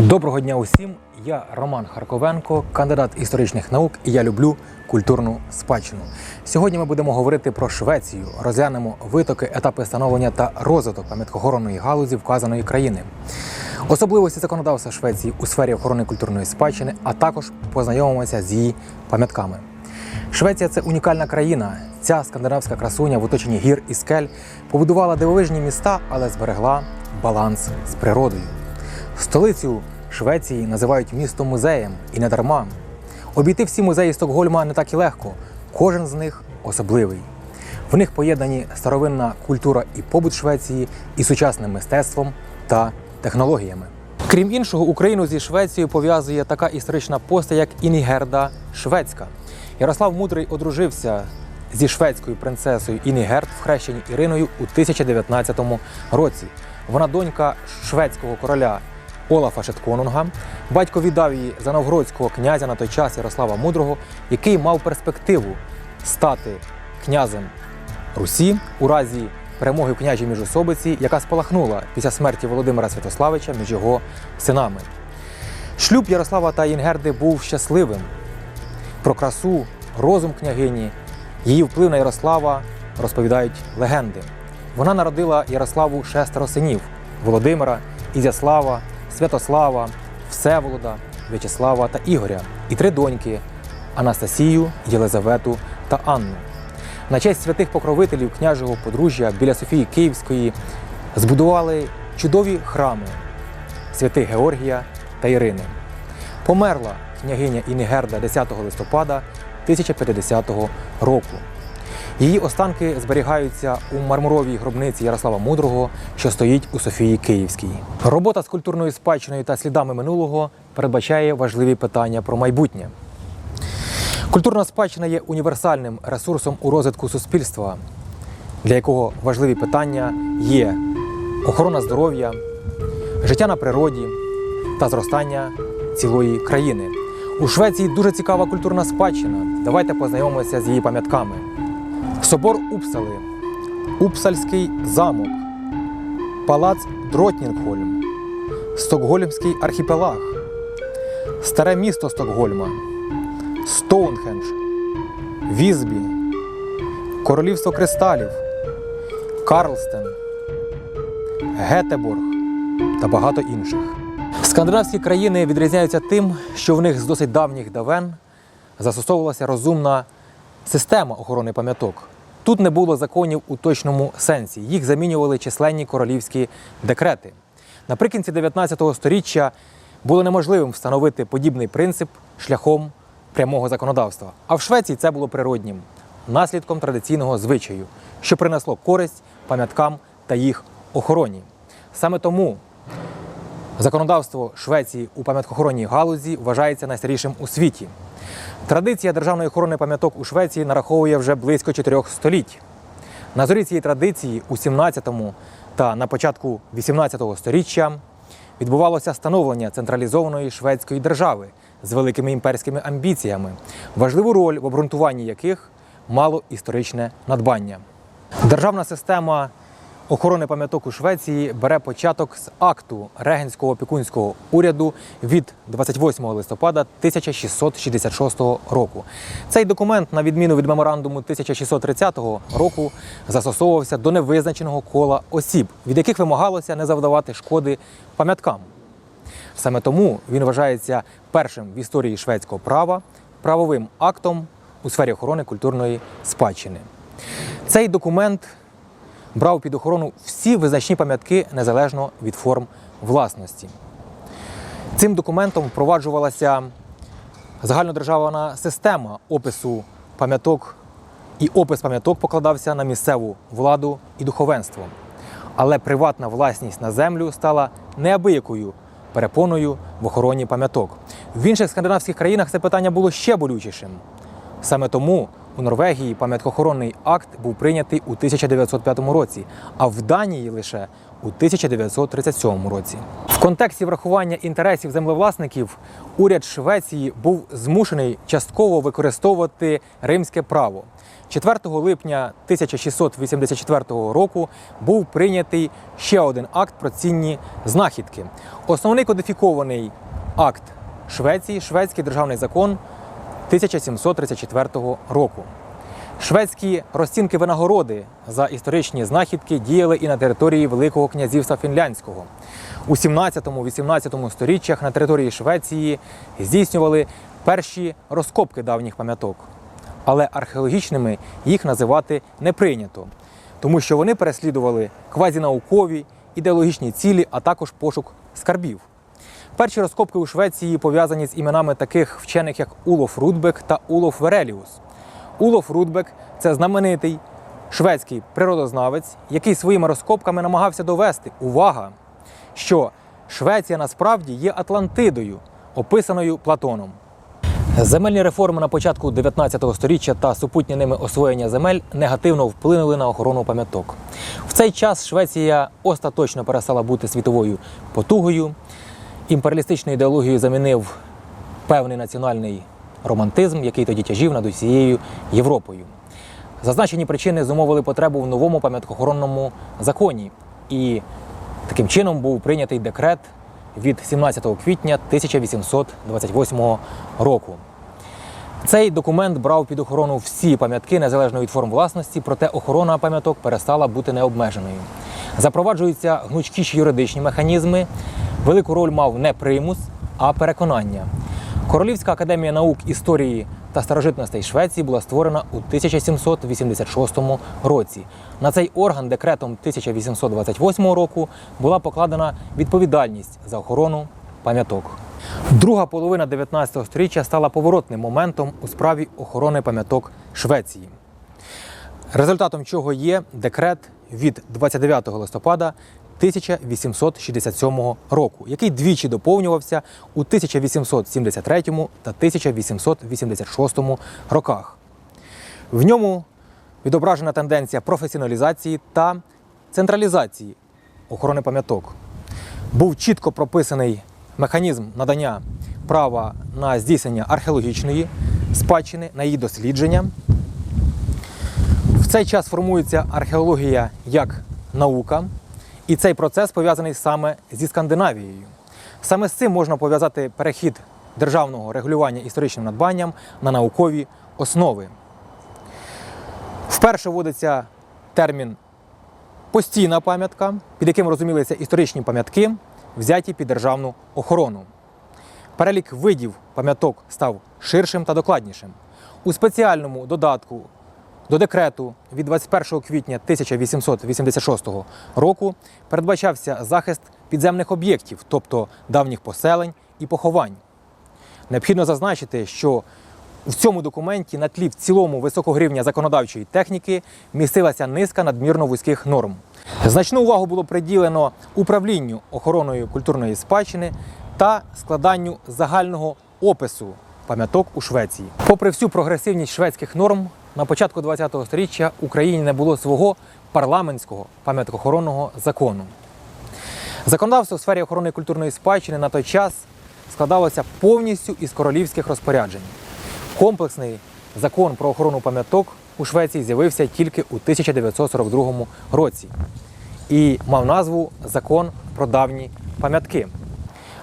Доброго дня усім! Я Роман Харковенко, кандидат історичних наук, і я люблю культурну спадщину. Сьогодні ми будемо говорити про Швецію, розглянемо витоки, етапи становлення та розвиток пам'яткохоронної галузі вказаної країни, особливості законодавства Швеції у сфері охорони культурної спадщини, а також познайомимося з її пам'ятками. Швеція це унікальна країна. Ця скандинавська красуня в оточенні гір і скель побудувала дивовижні міста, але зберегла баланс з природою. Столицю Швеції називають містом музеєм і не дарма. Обійти всі музеї Стокгольма не так і легко. Кожен з них особливий. В них поєднані старовинна культура і побут Швеції із сучасним мистецтвом та технологіями. Крім іншого, Україну зі Швецією пов'язує така історична постать, як Інігерда Шведська. Ярослав Мудрий одружився зі шведською принцесою Інігерд в хрещенні Іриною у 1019 році. Вона донька шведського короля Олафа Шетконунга. Батько віддав її за новгородського князя на той час Ярослава Мудрого, який мав перспективу стати князем Русі у разі перемоги в княжій міжособиці, яка спалахнула після смерті Володимира Святославича між його синами. Шлюб Ярослава та Інгерди був щасливим. Про красу, розум княгині, її вплив на Ярослава розповідають легенди. Вона народила Ярославу шестеро синів Володимира, Ізяслава, Святослава, Всеволода, В'ячеслава та Ігоря, і три доньки Анастасію, Єлизавету та Анну. На честь святих покровителів княжого подружжя біля Софії Київської збудували чудові храми святих Георгія та Ірини. Померла княгиня Інігерда 10 листопада 1050 року. Її останки зберігаються у мармуровій гробниці Ярослава Мудрого, що стоїть у Софії Київській. Робота з культурною спадщиною та слідами минулого передбачає важливі питання про майбутнє. Культурна спадщина є універсальним ресурсом у розвитку суспільства, для якого важливі питання є охорона здоров'я, життя на природі та зростання цілої країни. У Швеції дуже цікава культурна спадщина. Давайте познайомимося з її пам'ятками. Собор Упсали, Упсальський замок, Палац Дротнінгхольм, Стокгольмський архіпелаг, Старе місто Стокгольма, Стоунхендж, Візбі, Королівство Кристалів, Карлстен, Гетеборг та багато інших. Скандинавські країни відрізняються тим, що в них з досить давніх давен застосовувалася розумна система охорони пам'яток. Тут не було законів у точному сенсі. Їх замінювали численні королівські декрети. Наприкінці 19 століття було неможливим встановити подібний принцип шляхом прямого законодавства. А в Швеції це було природнім наслідком традиційного звичаю, що принесло користь пам'яткам та їх охороні. Саме тому Законодавство Швеції у пам'яткохоронній галузі вважається найстарішим у світі. Традиція державної охорони пам'яток у Швеції нараховує вже близько чотирьох століть. На зорі цієї традиції у 17-му та на початку 18-го століття відбувалося становлення централізованої шведської держави з великими імперськими амбіціями, важливу роль в обґрунтуванні яких мало історичне надбання. Державна система охорони пам'яток у Швеції бере початок з акту регенського опікунського уряду від 28 листопада 1666 року. Цей документ, на відміну від меморандуму 1630 року, застосовувався до невизначеного кола осіб, від яких вимагалося не завдавати шкоди пам'яткам. Саме тому він вважається першим в історії шведського права правовим актом у сфері охорони культурної спадщини. Цей документ брав під охорону всі визначні пам'ятки незалежно від форм власності. Цим документом впроваджувалася загальнодержавна система опису пам'яток, і опис пам'яток покладався на місцеву владу і духовенство. Але приватна власність на землю стала неабиякою перепоною в охороні пам'яток. В інших скандинавських країнах це питання було ще болючішим. Саме тому у Норвегії пам'яткохоронний акт був прийнятий у 1905 році, а в Данії лише у 1937 році. В контексті врахування інтересів землевласників уряд Швеції був змушений частково використовувати римське право. 4 липня 1684 року був прийнятий ще один акт про цінні знахідки. Основний кодифікований акт Швеції шведський державний закон 1734 року. Шведські розцінки винагороди за історичні знахідки діяли і на території Великого князівства Фінляндського. У 17-18 сторіччях на території Швеції здійснювали перші розкопки давніх пам'яток. Але археологічними їх називати не прийнято, тому що вони переслідували квазінаукові, ідеологічні цілі, а також пошук скарбів. Перші розкопки у Швеції пов'язані з іменами таких вчених, як Улоф Рудбек та Улоф Вереліус. Улоф Рудбек це знаменитий шведський природознавець, який своїми розкопками намагався довести увага, що Швеція насправді є Атлантидою, описаною Платоном. Земельні реформи на початку 19 століття та супутні ними освоєння земель негативно вплинули на охорону пам'яток. В цей час Швеція остаточно перестала бути світовою потугою. Імперіалістичну ідеологію замінив певний національний романтизм, який тоді тяжів над усією Європою. Зазначені причини зумовили потребу в новому пам'яткохоронному законі, і таким чином був прийнятий декрет від 17 квітня 1828 року. Цей документ брав під охорону всі пам'ятки незалежно від форм власності, проте охорона пам'яток перестала бути необмеженою. Запроваджуються гнучкіші юридичні механізми. Велику роль мав не примус, а переконання. Королівська академія наук історії та старожитностей Швеції була створена у 1786 році. На цей орган декретом 1828 року була покладена відповідальність за охорону пам'яток. Друга половина 19 століття стала поворотним моментом у справі охорони пам'яток Швеції. Результатом чого є декрет від 29 листопада 1867 року, який двічі доповнювався у 1873 та 1886 роках. В ньому відображена тенденція професіоналізації та централізації охорони пам'яток. Був чітко прописаний механізм надання права на здійснення археологічної спадщини, на її дослідження. В цей час формується археологія як наука, і цей процес пов'язаний саме зі Скандинавією. Саме з цим можна пов'язати перехід державного регулювання історичним надбанням на наукові основи. Вперше вводиться термін постійна пам'ятка, під яким розумілися історичні пам'ятки, взяті під державну охорону. Перелік видів пам'яток став ширшим та докладнішим. У спеціальному додатку до декрету від 21 квітня 1886 року передбачався захист підземних об'єктів, тобто давніх поселень і поховань. Необхідно зазначити, що в цьому документі на тлі в цілому високого рівня законодавчої техніки містилася низка надмірно вузьких норм. Значну увагу було приділено управлінню охороною культурної спадщини та складанню загального опису пам'яток у Швеції. Попри всю прогресивність шведських норм, на початку ХХ століття Україні не було свого парламентського пам'яткохоронного закону. Законодавство у сфері охорони культурної спадщини на той час складалося повністю із королівських розпоряджень. Комплексний закон про охорону пам'яток у Швеції з'явився тільки у 1942 році і мав назву Закон про давні пам'ятки.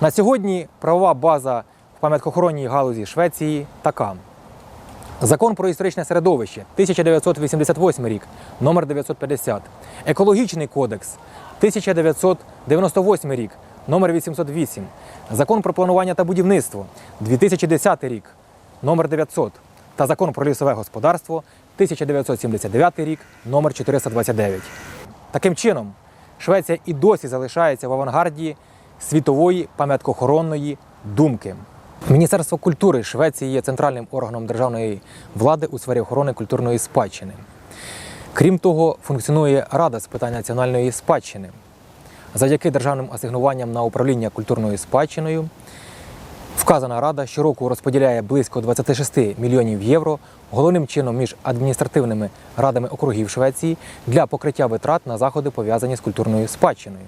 На сьогодні правова база в пам'яткохоронній галузі Швеції така. Закон про історичне середовище 1988 рік, номер 950. Екологічний кодекс 1998 рік, номер 808. Закон про планування та будівництво 2010 рік, номер 900. Та закон про лісове господарство 1979 рік, номер 429. Таким чином, Швеція і досі залишається в авангарді світової пам'яткохоронної думки. Міністерство культури Швеції є центральним органом державної влади у сфері охорони культурної спадщини. Крім того, функціонує Рада з питань національної спадщини. Завдяки державним асигнуванням на управління культурною спадщиною Вказана рада щороку розподіляє близько 26 мільйонів євро головним чином між адміністративними радами округів Швеції для покриття витрат на заходи, пов'язані з культурною спадщиною.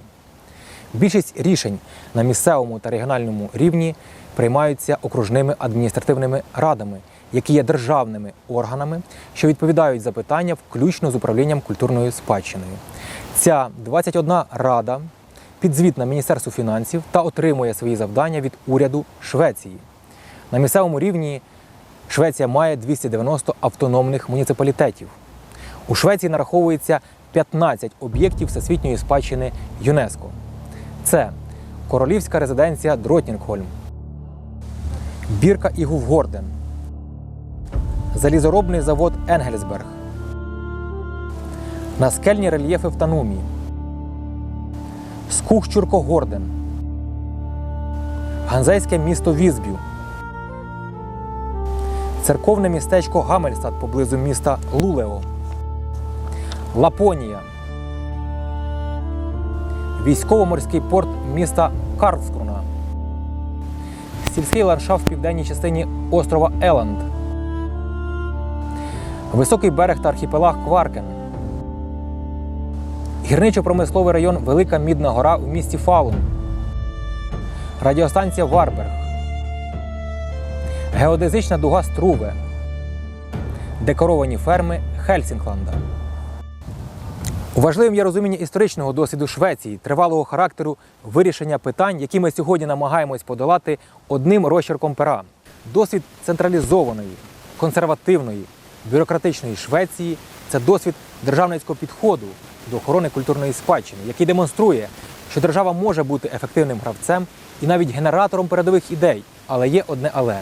Більшість рішень на місцевому та регіональному рівні приймаються окружними адміністративними радами, які є державними органами, що відповідають за питання включно з управлінням культурною спадщиною. Ця 21 рада підзвітна Міністерству фінансів та отримує свої завдання від уряду Швеції. На місцевому рівні Швеція має 290 автономних муніципалітетів. У Швеції нараховується 15 об'єктів всесвітньої спадщини ЮНЕСКО. Це королівська резиденція Дротнінгхольм, бірка Ігувгорден, залізоробний завод Енгельсберг, наскельні рельєфи в Танумі, Скухчурко-Горден, Ганзейське місто Візбю, церковне містечко Гамельстад поблизу міста Лулео, Лапонія, військово-морський порт міста Карлскруна, сільський ландшафт в південній частині острова Еланд, високий берег та архіпелаг Кваркен, гірничо-промисловий район Велика Мідна Гора в місті Фалун, радіостанція Варберг, геодезична дуга Струве, декоровані ферми Хельсінгланда. Важливим є розуміння історичного досвіду Швеції, тривалого характеру вирішення питань, які ми сьогодні намагаємось подолати одним розчерком пера. Досвід централізованої, консервативної, бюрократичної Швеції це досвід державницького підходу до охорони культурної спадщини, який демонструє, що держава може бути ефективним гравцем і навіть генератором передових ідей, але є одне але.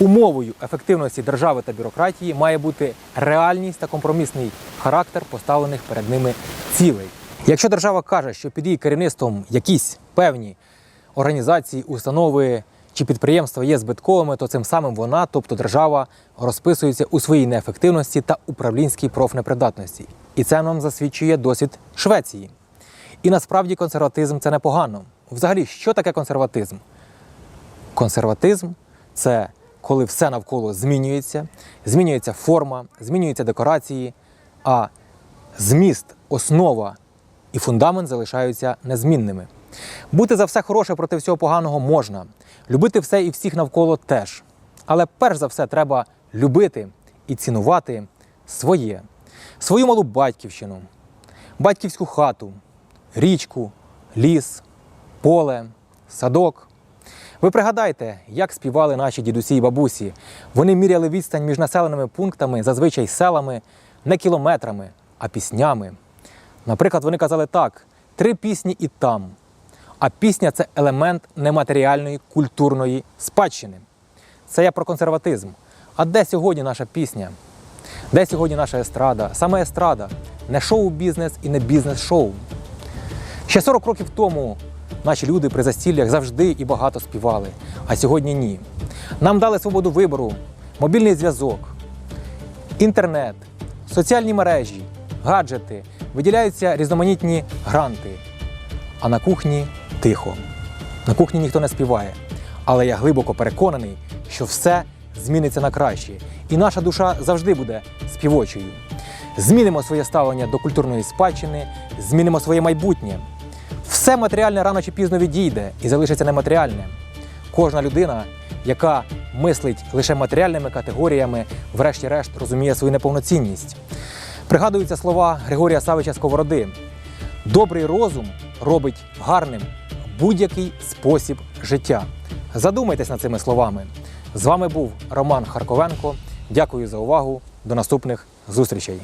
Умовою ефективності держави та бюрократії має бути реальність та компромісний характер поставлених перед ними цілей. Якщо держава каже, що під її керівництвом якісь певні організації, установи чи підприємства є збитковими, то цим самим вона, тобто держава, розписується у своїй неефективності та управлінській профнепридатності. І це нам засвідчує досвід Швеції. І насправді консерватизм це непогано. Взагалі, що таке консерватизм? Консерватизм це коли все навколо змінюється, змінюється форма, змінюються декорації, а зміст, основа і фундамент залишаються незмінними. Бути за все хороше проти всього поганого можна, любити все і всіх навколо теж. Але перш за все треба любити і цінувати своє, свою малу батьківщину, батьківську хату, річку, ліс, поле, садок. Ви пригадайте, як співали наші дідусі і бабусі. Вони міряли відстань між населеними пунктами, зазвичай селами, не кілометрами, а піснями. Наприклад, вони казали так: три пісні і там. А пісня це елемент нематеріальної культурної спадщини. Це я про консерватизм. А де сьогодні наша пісня? Де сьогодні наша естрада? Саме естрада, не шоу-бізнес і не бізнес-шоу. Ще 40 років тому наші люди при застіллях завжди і багато співали, а сьогодні ні. Нам дали свободу вибору, мобільний зв'язок, інтернет, соціальні мережі, гаджети, виділяються різноманітні гранти. А на кухні тихо. На кухні ніхто не співає. Але я глибоко переконаний, що все зміниться на краще, і наша душа завжди буде співочою. Змінимо своє ставлення до культурної спадщини, змінимо своє майбутнє. Все матеріальне рано чи пізно відійде і залишиться нематеріальне. Кожна людина, яка мислить лише матеріальними категоріями, врешті-решт розуміє свою неповноцінність. Пригадуються слова Григорія Савича Сковороди: добрий розум робить гарним будь-який спосіб життя. Задумайтесь над цими словами. З вами був Роман Харковенко. Дякую за увагу. До наступних зустрічей.